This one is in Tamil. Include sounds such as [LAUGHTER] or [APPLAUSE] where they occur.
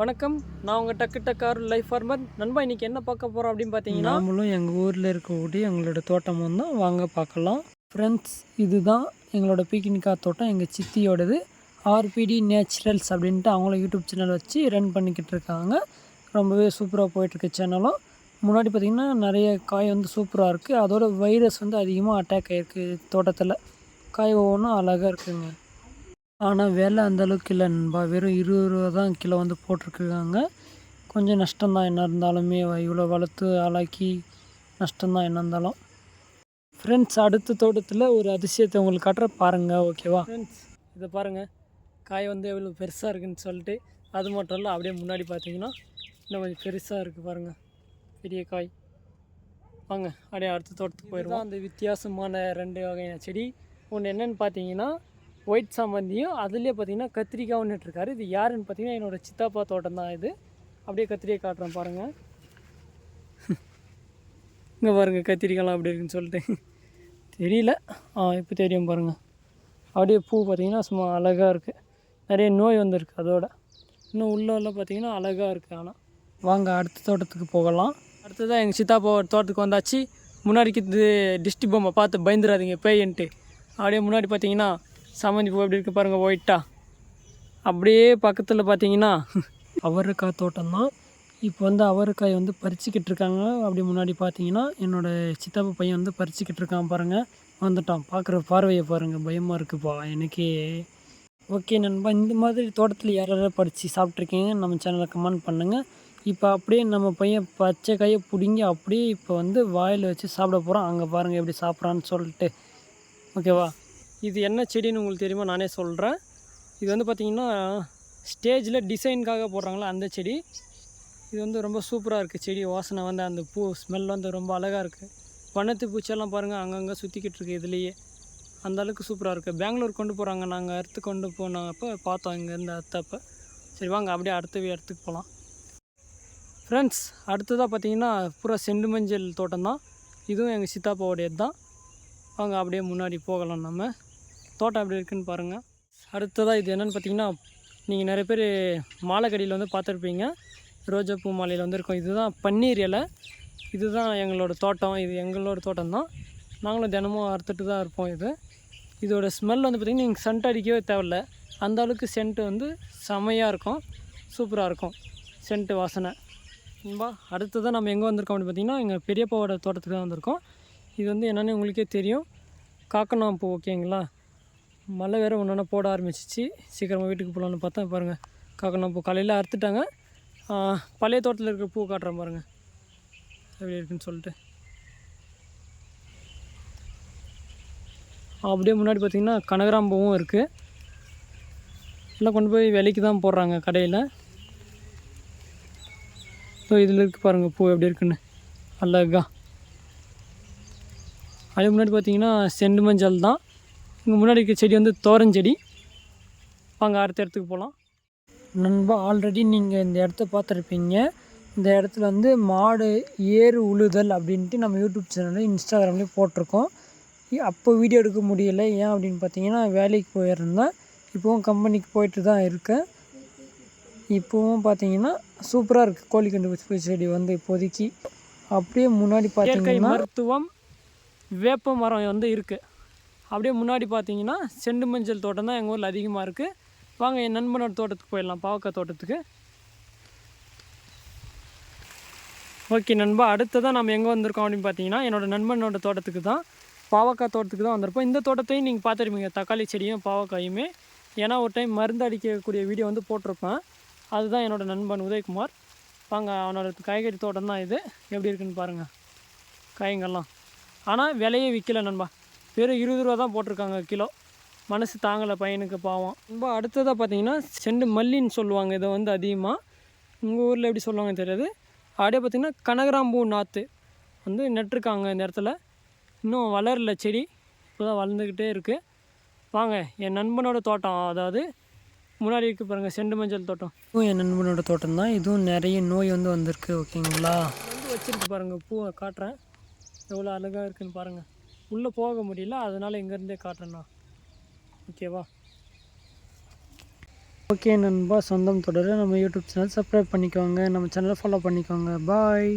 வணக்கம். நான் உங்கள் டக்கு டக்கார் லைஃப் ஃபார்மர். நண்பா இன்றைக்கி என்ன பார்க்க போகிறோம் அப்படின்னு பார்த்தீங்கன்னா நாமளும் எங்கள் ஊரில் இருக்கக்கூடிய எங்களோட தோட்டம் தான் வாங்க பார்க்கலாம். ஃப்ரெண்ட்ஸ் இதுதான் எங்களோட பீக்கினிக்கா தோட்டம். எங்கள் சித்தியோடது ஆர்பிடி நேச்சுரல்ஸ் அப்படின்ட்டு அவங்களும் யூடியூப் சேனல் வச்சு ரன் பண்ணிக்கிட்டு இருக்காங்க. ரொம்பவே சூப்பராக போயிட்டுருக்கு சேனலும் முன்னாடி பார்த்திங்கன்னா நிறைய காய் வந்து சூப்பராக இருக்குது அதோட வைரஸ் வந்து அதிகமாக அட்டாக் ஆகிருக்கு தோட்டத்தில். காய் ஒவ்வொன்றும் அழகாக இருக்குங்க. ஆனால் விலை அந்த அளவுக்கு இல்லை நண்பா. வெறும் இருபது ரூபா தான் கிலோ வந்து போட்டிருக்காங்க. கொஞ்சம் நஷ்டம்தான் என்ன இருந்தாலுமே இவ்வளோ வளர்த்து ஆளாக்கி நஷ்டம்தான் என்ன இருந்தாலும். ஃப்ரெண்ட்ஸ் அடுத்த தோட்டத்தில் ஒரு அதிசயத்தை உங்களுக்கு காட்டுற பாருங்கள் ஓகேவா? ஃப்ரெண்ட்ஸ் இதை பாருங்கள் காய் வந்து எவ்வளோ பெருசாக இருக்குன்னு சொல்லிட்டு அது மட்டும் இல்லை அப்படியே முன்னாடி பார்த்தீங்கன்னா இன்னும் கொஞ்சம் பெருசாக இருக்குது பாருங்கள் பெரிய காய். வாங்க அப்படியே அடுத்த தோட்டத்துக்கு போயிடுவோம். அந்த வித்தியாசமான ரெண்டு வகையான செடி. ஒன்று என்னன்னு பார்த்தீங்கன்னா ஒயிட் சாமந்தியும் அதுலேயே பார்த்தீங்கன்னா கத்திரிக்காய் நட்டுருக்காரு இது யாருன்னு பார்த்தீங்கன்னா என்னோட சித்தாப்பா தோட்டம் தான் இது. அப்படியே கத்திரிக்காய் காட்டுறேன் பாருங்கள் [LAUGHS] இங்கே பாருங்கள் கத்திரிக்காய்லாம் அப்படி இருக்குன்னு சொல்லிட்டு. [LAUGHS] தெரியல. ஆ இப்போ தெரியும் பாருங்கள் அப்படியே பூ பார்த்தீங்கன்னா சும்மா அழகாக இருக்குது நிறைய நோய் வந்திருக்கு அதோட. இன்னும் உள்ளே உள்ள பார்த்தீங்கன்னா அழகாக இருக்குது ஆனால் வாங்க அடுத்த தோட்டத்துக்கு போகலாம். அடுத்ததாக எங்கள் சித்தாப்பா தோட்டத்துக்கு வந்தாச்சு. முன்னாடிக்கு இது டிஸ்டி பொம்மை பார்த்து பயந்துடாதீங்க பேயன்ட்டு. அப்படியே முன்னாடி பார்த்தீங்கன்னா சாமந்தி பூ எப்படி இருக்குது பாருங்கள் ஒயிட்டா அப்படியே பக்கத்தில் பார்த்தீங்கன்னா அவரைக்காய் தோட்டம் தான் இப்போ வந்து அவரைக்காய் வந்து பறிச்சுக்கிட்டு இருக்காங்க. அப்படி முன்னாடி பார்த்தீங்கன்னா என்னோட சித்தப்பா பையன் வந்து பறிச்சுக்கிட்டு இருக்கான் பாருங்கள் வந்துட்டான். பார்க்குற பார்வையை பாருங்கள் பயமாக இருக்குப்பா எனக்கே. ஓகே நண்பா இந்த மாதிரி தோட்டத்தில் யார் யாராவது பறித்து சாப்பிட்ருக்கீங்க நம்ம சேனலை கமெண்ட் பண்ணுங்கள் இப்போ அப்படியே நம்ம பையன் பச்சை காயை பிடுங்கி அப்படியே இப்போ வந்து வாயில் வச்சு சாப்பிட போகிறோம் அங்கே பாருங்கள் எப்படி சாப்பிட்றான்னு சொல்லிட்டு. ஓகேவா? இது என்ன செடின்னு உங்களுக்கு தெரியுமா நானே சொல்கிறேன் இது வந்து பார்த்திங்கன்னா ஸ்டேஜில் டிசைனுக்காக போடுறாங்களா அந்த செடி. இது வந்து ரொம்ப சூப்பராக இருக்குது செடி. வாசனை வந்து அந்த பூ ஸ்மெல் வந்து ரொம்ப அழகாக இருக்குது வண்ணத்து பூச்செல்லாம் பாருங்கள் அங்கங்கே சுற்றிக்கிட்டு இருக்கு இதுலேயே. அந்த அளவுக்கு சூப்பராக இருக்குது பெங்களூர் கொண்டு போகிறாங்க நாங்கள் அறுத்து கொண்டு போனப்போ பார்த்தோம் இங்கேருந்து அறுத்தப்போ சரி வாங்க அப்படியே அடுத்த இடத்துக்கு போகலாம் ஃப்ரெண்ட்ஸ் அடுத்ததாக பார்த்தீங்கன்னா பூரா செண்டு மஞ்சள் தோட்டம் தான். இதுவும் எங்கள் சித்தாப்பாவுடையது தான் வாங்க அப்படியே முன்னாடி போகலாம் நம்ம. தோட்டம் எப்படி இருக்குன்னு பாருங்கள் அடுத்ததாக இது என்னென்னு பார்த்தீங்கன்னா நீங்கள் நிறைய பேர் மாலை கடியில் வந்து பார்த்துருப்பீங்க. ரோஜா பூ மாலையில் வந்து இருக்கும். இதுதான் பன்னீர் இலை. இதுதான் எங்களோட தோட்டம். இது எங்களோட தோட்டம் தான் நாங்களும் தினமும் அறுத்துட்டு தான் இருப்போம் இது. இதோட ஸ்மெல் வந்து பார்த்திங்கன்னா நீங்கள் சென்ட் அடிக்கவே தேவையில்ல. அந்த அளவுக்கு சென்ட் வந்து செமையாக இருக்கும். சூப்பராக இருக்கும். சென்ட் வாசனை. ரொம்ப அடுத்ததாக நம்ம எங்கே வந்திருக்கோம் அப்படின்னு பார்த்தீங்கன்னா எங்கள் பெரியப்பாவோட தோட்டத்துக்கு தான் வந்திருக்கோம். இது வந்து என்னென்னு உங்களுக்கே தெரியும். காக்கணாம் பூ ஓகேங்களா மழை வேறு ஒன்று போட ஆரம்பிச்சிச்சு. சீக்கிரமாக வீட்டுக்கு போகலான்னு பார்த்தா பாருங்கள் காக்கணும் பூ காலையில் அறுத்துட்டாங்க. பழைய தோட்டத்தில் இருக்கிற பூ காட்டுறேன் பாருங்கள் எப்படி இருக்குன்னு சொல்லிட்டு. அப்படியே முன்னாடி பார்த்திங்கன்னா கனகராம்பூவும் இருக்குது எல்லாம் கொண்டு போய் விலைக்கு தான் போடுறாங்க கடையில். ஸோ இதில் இருக்குது பாருங்கள் பூ எப்படி இருக்குன்னு. அழகா. அதுக்கு முன்னாடி பார்த்தீங்கன்னா செண்டு மஞ்சள் தான். இங்கே முன்னாடி இருக்க செடி வந்து தோரஞ்செடி வாங்க அடுத்த இடத்துக்கு போகலாம் நண்பா ஆல்ரெடி நீங்கள் இந்த இடத்த பார்த்துருப்பீங்க. இந்த இடத்துல வந்து மாடு ஏறு உழுதல் அப்படின்ட்டு நம்ம யூடியூப் சேனலில் இன்ஸ்டாகிராம்லேயும் போட்டிருக்கோம். அப்போ வீடியோ எடுக்க முடியல. ஏன் அப்படின்னு பார்த்தீங்கன்னா வேலைக்கு போயிருந்தேன். இப்போவும் கம்பெனிக்கு போயிட்டு தான் இருக்கேன். இப்போவும் பார்த்தீங்கன்னா சூப்பராக இருக்குது கோழிக்கண்டு பூச்சி செடி வந்து இப்போதைக்கு. அப்படியே முன்னாடி பார்த்தீங்கன்னா மருத்துவம் வேப்ப மரம் வந்து இருக்குது அப்படியே முன்னாடி பார்த்தீங்கன்னா செண்டு மஞ்சள் தோட்டம் தான் எங்கள் ஊரில் அதிகமாக இருக்குது வாங்க என் நண்பனோட தோட்டத்துக்கு போயிடலாம் பாவக்காய் தோட்டத்துக்கு. ஓகே நண்பா அடுத்ததான் நம்ம எங்கே வந்திருக்கோம் அப்படின்னு பார்த்தீங்கன்னா என்னோட நண்பனோட தோட்டத்துக்கு தான் பாவக்காய் தோட்டத்துக்கு தான் வந்திருப்போம். இந்த தோட்டத்தையும் நீங்கள் பார்த்துருப்பீங்க தக்காளி செடியும் பாவக்காயுமே. ஏன்னா ஒரு டைம் மருந்து அடிக்கக்கூடிய வீடியோ வந்து போட்டிருப்பேன். அதுதான் என்னோட நண்பன் உதயகுமார். வாங்க அவனோட காய்கறி தோட்டம் தான் இது. எப்படி இருக்குன்னு பாருங்கள் காய்ங்கெல்லாம் ஆனால் விலையே விற்கல நண்பா. வெறும் இருபது ரூபா தான் போட்டிருக்காங்க கிலோ. மனசு தாங்கலை பையனுக்கு பாவம். ரொம்ப அடுத்ததாக பார்த்தீங்கன்னா செண்டு மல்லின்னு சொல்லுவாங்க இதை வந்து அதிகமாக உங்கள் ஊரில் எப்படி சொல்லுவாங்கன்னு தெரியாது. அப்படியே பார்த்திங்கன்னா கனகராம்பூ நாற்று வந்து நட்டிருக்காங்க இந்த இடத்துல. இன்னும் வளரல செடி. இப்போ தான் வளர்ந்துக்கிட்டே இருக்குது வாங்க என் நண்பனோட தோட்டம் அதாவது முன்னாடி இருக்கு பாருங்கள் செண்டு மஞ்சள் தோட்டம். இதுவும் என் நண்பனோட தோட்டம் தான். இதுவும் நிறைய நோய் வந்து வந்திருக்கு ஓகேங்களா? வந்து வச்சிருக்கு பாருங்கள் பூவை காட்டுறேன். எவ்வளோ அழகாக இருக்குன்னு பாருங்கள் உள்ளே போக முடியல அதனால் இங்கேருந்தே காட்டுறேண்ணா. ஓகேவா? ஓகே நண்பா சொந்தம் தொடர நம்ம யூடியூப் சேனல் சப்ஸ்கிரைப் பண்ணிக்கோங்க. நம்ம சேனலை ஃபாலோ பண்ணிக்கோங்க. பாய்